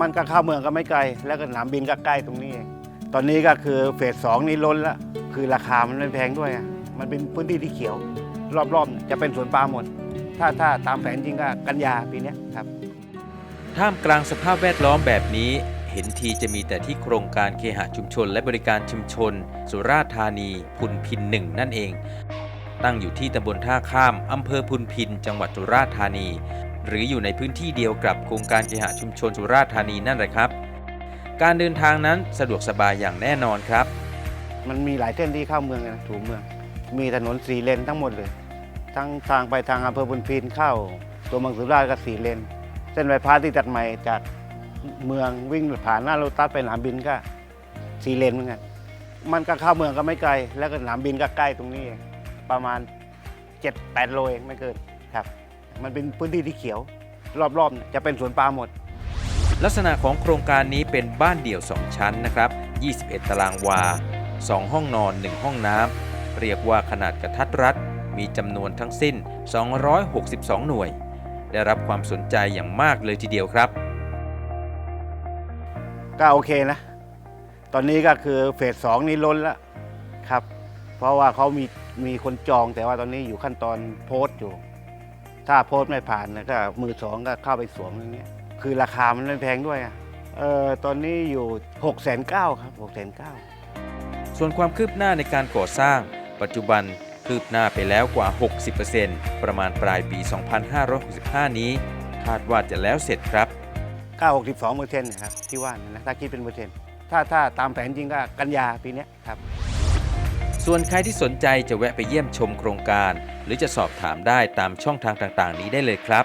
มันก็เข้าเมืองก็ไม่ไกล แล้วก็สนามบินก็ใกล้ตรงนี้เองตอนนี้ก็คือเฟสสองนี่ล้นละคือราคามันไม่แพงด้วยมันเป็นพื้นที่ที่เขียว รอบๆ จะเป็นสวนปาล์มหมด ถ้าถ้าตามแผนจริงก็กันยาปีนี้ครับ ท่ามกลางสภาพแวดล้อมแบบนี้ เห็นทีจะมีแต่ที่โครงการเคหะชุมชน และบริการชุมชน สุราษฎร์ธานีพุนพินหนึ่งนั่นเอง ตั้งอยู่ที่ตำบลท่าข้ามอำเภอพุนพิน จังหวัดสุราษฎร์ธานี หรืออยู่ในพื้นที่เดียวกับโครงการเคหะชุมชนสุราษฎร์ธานีนั่นแหละครับ การเดินทางนั้นสะดวกสบายอย่างแน่นอนครับ มันมีหลายเส้นที่เข้าเมืองนะถูเมือง มีถนนสี่เลนทั้งหมดเลย ทั้งทางไปทางอำเภอบุญพินเข้า ตัวเมืองสุราษฎร์ก็สี่เลน เส้นไฟฟ้าที่ตัดใหม่จากเมืองวิ่งผ่านหน้าโรตัสไปสนามบินก็สี่เลนเหมือนกันมันก็เข้าเมืองก็ไม่ไกล แล้วก็สนามบินก็ใกล้ตรงนี้เองประมาณ7จ็ดแปดโลเองไม่เกินครับ มันเป็นพื้นที่ที่เขียว รอบๆเนี่ยจะเป็นสวนปาล์มหมด ลักษณะของโครงการนี้เป็นบ้านเดี่ยว 2 ชั้นนะครับ 21 ตารางวา 2 ห้องนอน 1 ห้องน้ำ เรียกว่าขนาดกระทัดรัด มีจำนวนทั้งสิ้น 262 หน่วย ได้รับความสนใจอย่างมากเลยทีเดียวครับ ก็โอเคนะ ตอนนี้ก็คือเฟสสองนี่ล้นแล้วครับ เพราะว่าเขามีมีคนจองแต่ว่าตอนนี้อยู่ขั้นตอนโพสต์อยู่ ถ้าโพสต์ไม่ผ่านนะก็มือสองก็เข้าไปสวมอย่างเงี้ยคือราคามันไม่แพงด้วยอะเออตอนนี้อยู่6กแสนเก้าครับ6กแสนเก้าส่วนความคืบหน้าในการก่อสร้าง ปัจจุบันคืบหน้าไปแล้วกว่า 60%ประมาณปลายปี 2565 นี้ คาดว่าจะแล้วเสร็จครับ 962เปอร์เซ็นต์นะครับที่ว่านะถ้าคิดเป็นเปอร์เซ็นต์ถ้าถ้าตามแผนจริงก็กันยาปีเนี้ยครับ ส่วนใครที่สนใจจะแวะไปเยี่ยมชมโครงการ หรือจะสอบถามได้ตามช่องทางต่างๆ นี้ได้เลยครับ